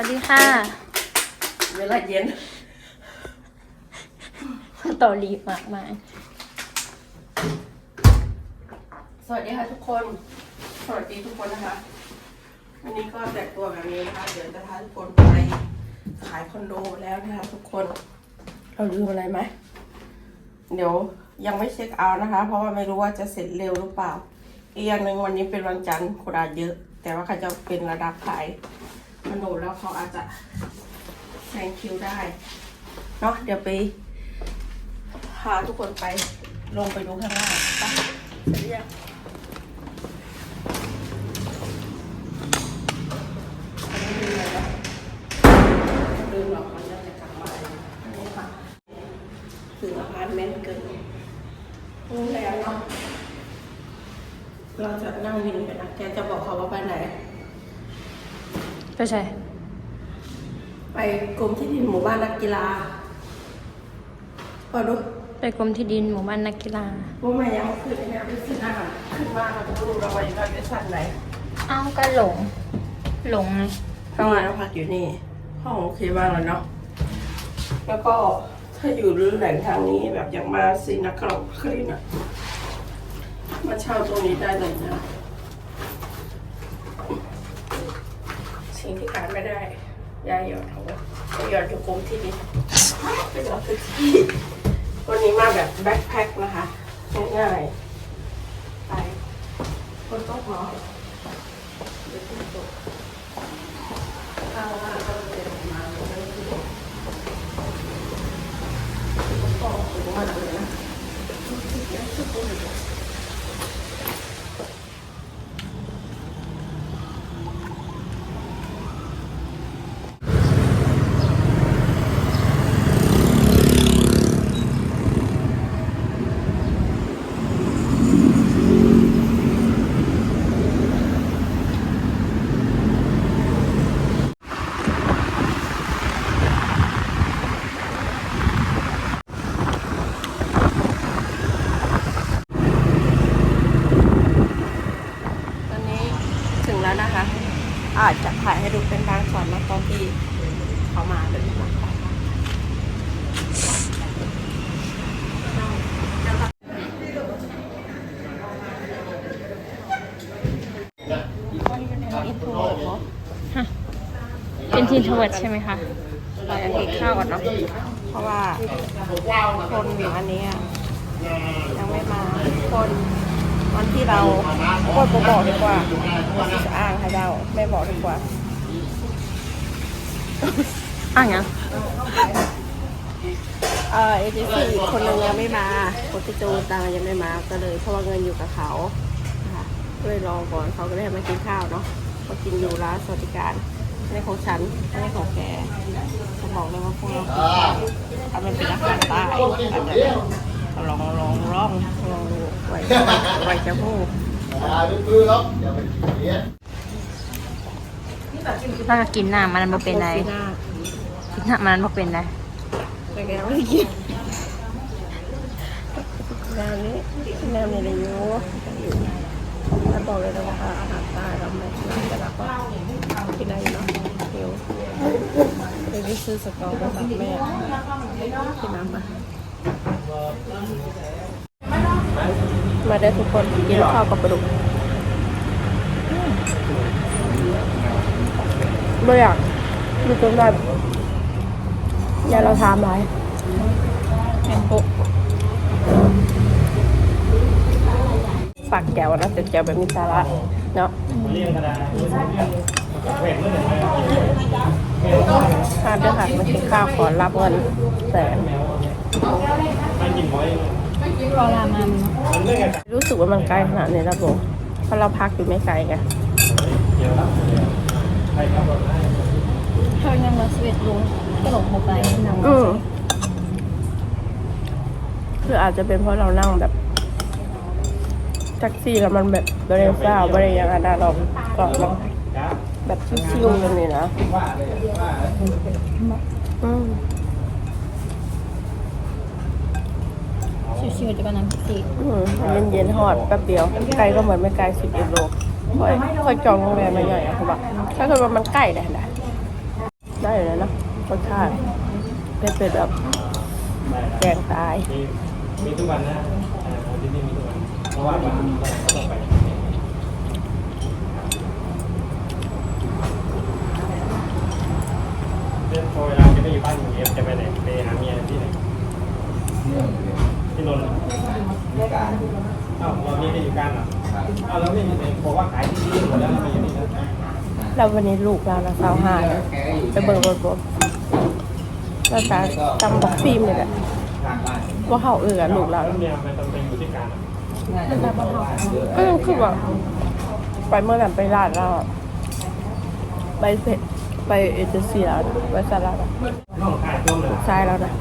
วัสดีค่ะ เวลาเย็นต่อรีบมากมายสวัสดีค่ะทุกคน สวัสดีทุกคนนะคะ วันนี้ก็แต่งตัวแบบนี้นะคะ เดี๋ยวจะพาทุกคนไปขายคอนโดแล้วนะคะทุกคน เราลืมอะไรไหม เดี๋ยวยังไม่เช็คเอาท์นะคะ เพราะว่าไม่รู้ว่าจะเสร็จเร็วหรือเปล่า อีกอย่างหนึ่งวันนี้เป็นวันจันทร์คนอาจเยอะ แต่ว่าเขาจะเป็นระดับขาย คอนโดแล้วเขาอาจจะแซงคิวได้เนาะเดี๋ยวไปพาทุกคนไปลงไปดูข้างล่างไปเสร็จหรือยังลืมหรอกมันจะกลับมาอันนี้ค่ะถึงอพาร์ตเมนต์เกินโรงแรมเนาะเราจะนั่งวินไปนะแกจะบอกเขาว่าไปไหน ไปใช่ ไปกรมที่ดินหมู่บ้านนักกีฬาพอดูไปกรมที่ดินหมู่บ้านนักกีฬาว่าแม่ยังขึ้นเนี่ยไปขึ้นหน้าขึ้นมาเราจะรู้เราไปอยู่ในสั้นไหนเอ้าก็หลง หลงไงเข้ามาแล้วพักอยู่นี่ ห้องโอเคมากเลยเนาะแล้วก็ถ้าอยู่รื้อแหล่งทางนี้แบบอย่างมาซีนักกรอบคลีนอะมาเช่าตรงนี้ได้เลยนะ สิ่ง ที่ขาดไม่ได้ยาหยอดเอาไว้ยาหยอดอยู่กรมที่ดินเป็นออฟฟิศที่วันนี้มาแบบแบ็คแพ็คนะคะง่ายๆไปคนโต๊ะหมอเดี๋ยวขึ้นโต๊ะ ข้าวว่าก็เตรียมมาแล้วก็คือก็ถึงวันเลยนะตอนนี้ ถึงแล้วนะคะ อาจจะถ่ายให้ดูเป็นบางส่วนนะตอนที่เขามาเลยนะคะอินโทรเหรอเป็นทีนทวิตใช่ไหมคะเราจะกินข้าวก่อนเนาะเพราะว่าคนอยู่อันนี้อะยังไม่มาคน วันที่เราโคตรบอกดีกว่าจะอ้างให้เราไม่บอกดีกว่าอะงั้นเอ่อเอเจนซี่อีกคนนึงยังไม่มาคนที่จูนตังยังไม่มาก็เลยเพราะว่าเงินอยู่กับเขานะคะก็เลยรอก่อนเขาก็เลยให้มากินข้าวเนาะก็กินอยู่ร้านสวัสดิการไม่ใช่ของฉันไม่ใช่ของแกจะบอกเลยว่าพวกเรากินข้าวทำมันเป็นอาหารใต้อาจจะลองลองลองลองดู ไว้ไวจะพูดอ่าดื้อๆครับอย่าไปอย่างเงี้ยถ้ากินหน้ำมันบ่เป็นไรกินหน้ำมันบ่เป็นไรแต่แกไม่กินแนวนี้แนวนี้เลยอยู่อยู่แล้วบอกเลยนะว่าอาหารใต้เราไม่กินแต่เราก็กินได้เนาะหิวเลยไปซื้อสตอมาฝากแม่กินน้ำมา มาได้ทุกคนกินข้าวกับปลาดุกไม่อยากดูจนแบบอย่าเราทำไรแอนปุกฝากแก้วนะแต่แก้วแบบมีสาระเนาะห้าเดือนหักมากินข้าวขอรับเงินแสน รอรามามันเนาะรู้สึกว่ามันไกลขนาดนี้แล้วผมเพราะเราพักอยู่ไม่ไกลไงเธอยังมาสวีทลุงก็หลงเข้าไปนั่งอืมคืออาจจะเป็นเพราะเรานั่งแบบแท็กซี่แล้วมันแบบบริเวณบริยังอันนั้นเราก็มันแบบชิวๆกันเลยนะอืม ชิวๆจะกำลังติอืมมันเย็นๆหอดแป๊บเดียว ไกลก็เหมือนไม่ไกลสิบเอ็ดโลค่อยค่อยจองโรงแรมมาใหญ่อะคือว่าถ้าเกิดว่ามันใกล้เลยนะได้เลยนะรสชาติเป็นเป็ดแบบแกงตาย มีมีทุกวันนะอ่าที่นี่มีทุกวัน เพราะว่าวันนี้ก็ต้องไปเรื่องพอเวลาจะไปอยู่บ้านอยู่เอฟจะไปไหนไปหาเมียที่ไหน ที่นนท์เหรออ้าวเรานี่ได้อยู่กันเหรออ้าวแล้วไม่เห็นบอกว่าขายที่นี่หมดแล้วทำไมอยู่นี่นะแล้ววันนี้ลูกเราละสาวหายไปเบิ่งรถรถแล้วจะจำบอกฟิล์มเลยแหละว่าเขาเออกับลูกเราแล้วเมียมันต้องไปอยู่ที่การเหรอก็ยังคือว่าไปเมื่อไหร่ไปร้านเราอะไปเสร็จไปเอเจนซี่แล้วนะไปสาระนะน้องขายต้มเลยใช่แล้วนะ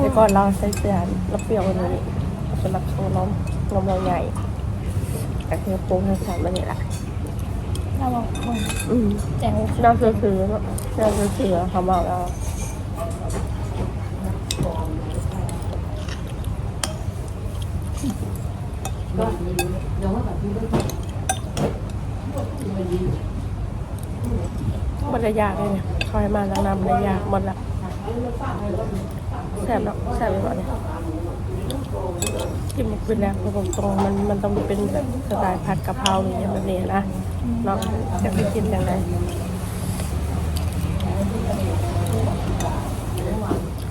แต่ก่อนเราใช้เสียนเราเปรี้ยวกวันนี้สำหรับโชว์น้องนมเราใหญ่แต่คือปรุงให้ใส่มาเนี่ยแหละเราลองคนอืมแจงน่าซื้อซื้อเนอะน่าซื้อซื้อเขาบอกเราบรรยากเลยเนี่ยคอยมาแล้วนำบรรยากหมดละ แสบแล้วแสบไปหมดเนี่ยกินหมดไปแล้วคือผมตรงมันมันต้องเป็นแบบสไตล์ผัดกะเพราอย่างเงี้ยแบบนี้นะเนาะจะไปกินยังไง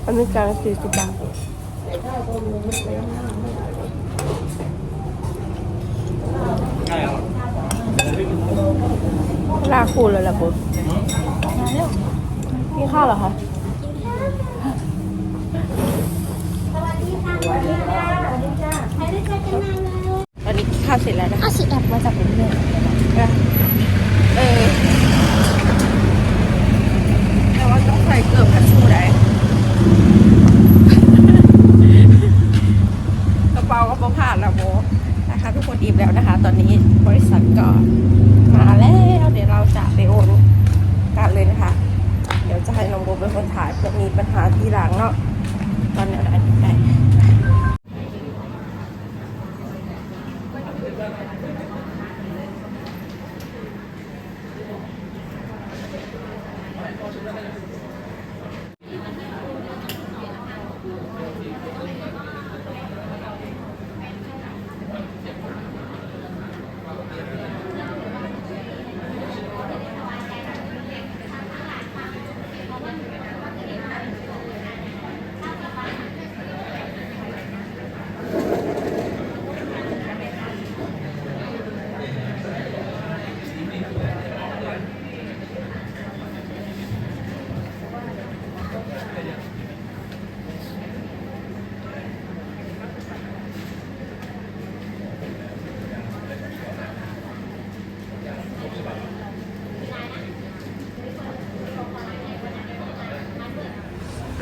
อันนี้จานละสี่สิบบาทใช่เหรอลาคูเลยล่ะปุ๊บมาเร็วกินข้าวเหรอคะ ตอนนี้ข้าวเสร็จแล้วนะอาสิแอบมาจากกรุงเทพเออแต่ว่าต้องใส่เกลือพัชชูได้กระเป๋าก็บ่ผ่านแล้วโบนะคะทุกคนอิ่มแล้วนะคะ ตอนนี้บริษัทก็มาแล้วเดี๋ยวเราจะไปโอนกันเลยนะคะ เดี๋ยวจะให้น้องโบเป็นคนถ่ายเพื่อมีปัญหาทีหลังเนาะตอนนี้ได้ได้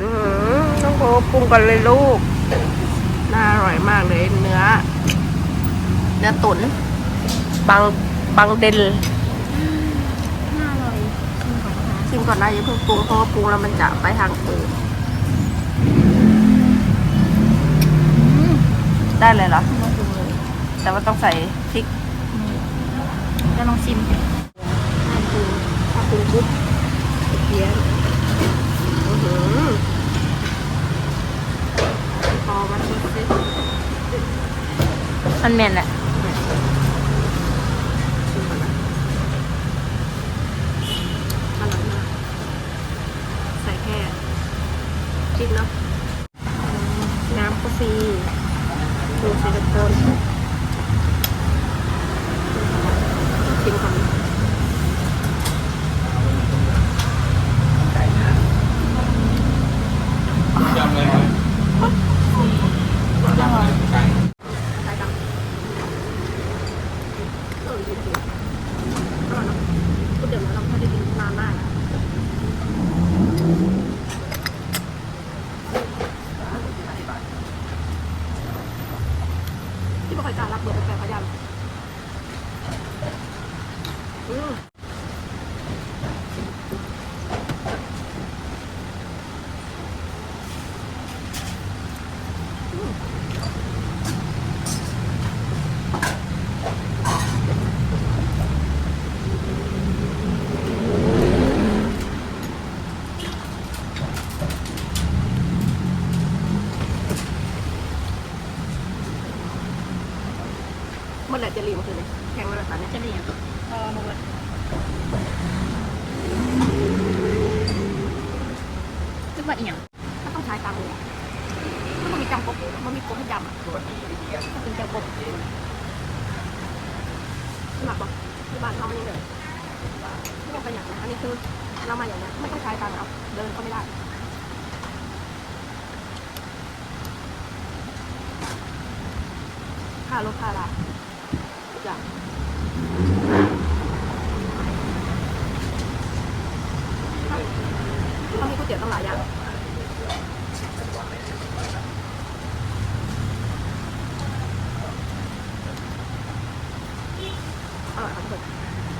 อืมน้อง โบปรุงกันเลยลูก น่าอร่อยมากเลยเนื้อ เนื้อตุ๋นบางบางเดนน่าอร่อยชิมก่อนนะคะชิมก่อนนะอย่าเพิ่งปรุงเพราะว่าปรุงแล้วมันจะไปทางอื่นได้เลยเหรอมาดูเลยแต่ว่าต้องใส่พริกจะลองชิมน่าดูถ้าปรุงปุ๊บเพี้ยนอื้อหือพอ มันชิมสิมันแม่นแหละ ชิมก่อนนะอร่อยมากใส่แค่พริกเนาะน้ำกาแฟดูสิทุกคนชิมก่อนนะ ยำเลยไหม อร่อย ไก่ ใส่ดำเออจริงๆอร่อยเนอะพูดเดี๋ยวเราไม่ได้กินนานมากแล้วที่บอกใครกล้ารับเบอร์ไปแปลพยายามอืม ข็งเลยค่ะเนี่ยจะเรียงเออมาเบิดคิดว่าอีหยังก็ต้องใช้ตังค์เลยถ้ามันมีจำกบมันมีกบให้จำอะถ้าเป็นเจ้ากบหลักบอกที่บ้านเขาไม่เลยไม่ต้องไปอย่างนะอันนี้คือเรามาอย่างนี้ไม่ต้องใช้ตังค์เอาเดินก็ไม่ได้ค่ารถค่าลา จ้ะเขามีก๋วยเตี๋ยวตั้งหลายอย่างอร่อยครับทุกคน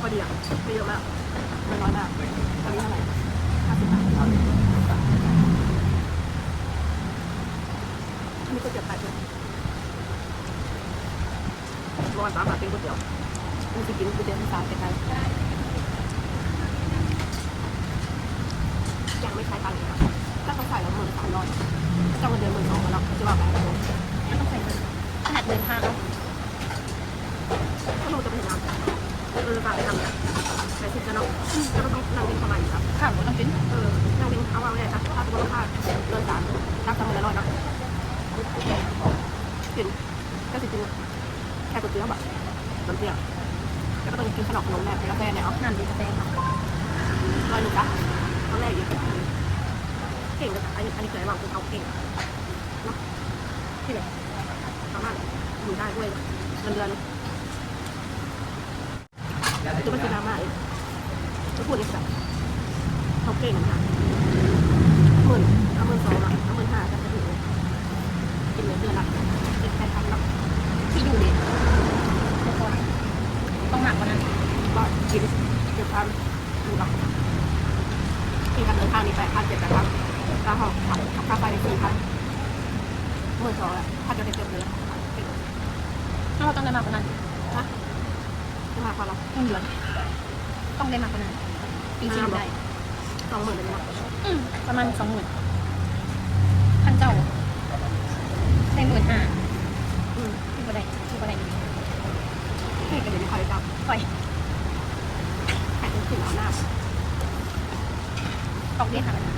พอดีอะไม่เยอะมากไม่น้อยมากตอนนี้เท่าไหร่ห้าสิบบาทมีก๋วยเตี๋ยวไก่ด้วยเมื่ อวานป้ามาเป็นก๋วยเตี๋ยวมีไปกินก๋วยเตี๋ยวที่ร้านเป็นไงยังไม่ใช้ตังค์เลยนะถ้าเขาใส่แล้วหมื่นสามร้อยเจ้าเงินเดือนหมื่นสองแล้วจะว่าไปไม่ต้องใส่เงินขนาดเดินทางเอาถ้าเราจะไปทำเออการไปทำเนี่ยใส่ชุดกันเนาะแล้วก็ต้องนั่งเป็นประมาณนี้ครับข้าวต้องกินเออนั่งเป็นเอาเอาเนี่ยครับถ้าตัวค่าเดินสามรับตังค์ละร้อยนะกินก็สิกิน แค่ก๋วยเตี๋ยวแบบน้ำเปรี้ยวแล้วก็ต้องกินขนมขนมแม่กาแฟเนี่ยเอานั่นดีกาแฟค่ะร้อยหนึ่งจ้ะตอนแรกอีกเก่งกับอันนี้อันนี้เคยบอกคือเขาเก่งเนาะที่ไหนสามารถอยู่ได้ด้วยเงินเดือนจะไม่ใช่ดราม่าเองจะพูดอีกแบบเขาเก่งค่ะหมื่นเอาหมื่นสองอะเอาหมื่นห้าจะถึงกินเงินเดือนละเป็นแค่พันหลัก ที่อยู่ดิทุกคนต้องหนักกว่านั้น ก็กินเจ็ดพันดูหลักที่การเดินทางนี่แปดพันเจ็ดแปดพันค่าห้องขับค่าไฟในสี่พันหมื่นสองอะพันจะได้เกือบเดือนเก่งถ้าเราต้องได้มากกว่านั้นนะจะมาพอเราต้องเดือต้องได้มากกว่านั้นจริงๆได้สองหมื่นเลยนะอืมประมาณสองหมื่นพันเจ้าได้หมื่นห้าอืมที่บ่ได้ที่บ่ได้ให้กันเดี๋ยวนี้คอยจับปล่อย ให้กันขึ้นเอาหน้า ตอกนี้ค่ะเราวันนี้ก็